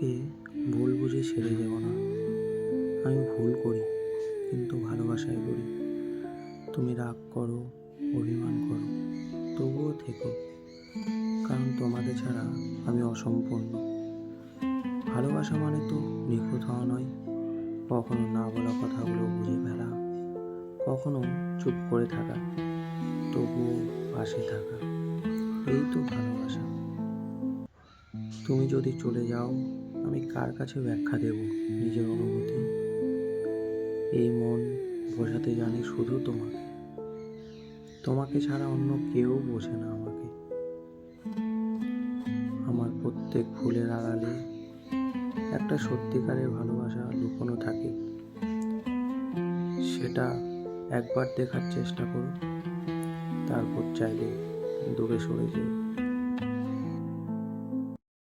তোমাকে ভুল বুঝে ছেড়ে যাব না। আমি ভুল করি, কিন্তু ভালোবাসায় করি। তুমি রাগ করো, অভিমান করো, তবুও থেকো। কারণ তোমাকে ছাড়া আমি অসম্পূর্ণ। ভালোবাসা মানে তো নিখুঁত হওয়া নয়। কখনো না বলা কথাগুলো বুঝে ফেলা, কখনো চুপ করে থাকা, তবুও পাশে থাকা। এই তো ভালোবাসা। তুমি যদি চলে যাও আমি কার কাছে ব্যাখ্যা দেব নিজের অনুভূতি? এই মন বোঝাতে জানি শুধু তোমাকে। তোমাকে ছাড়া অন্য কেউ বোঝে না আমাকে। আমার প্রত্যেক ফুলের আড়ালে একটা সত্যিকারের ভালোবাসা লুকোনো থাকে। সেটা একবার দেখার চেষ্টা করো। তারপর চাইলে দূরে সরে যেও।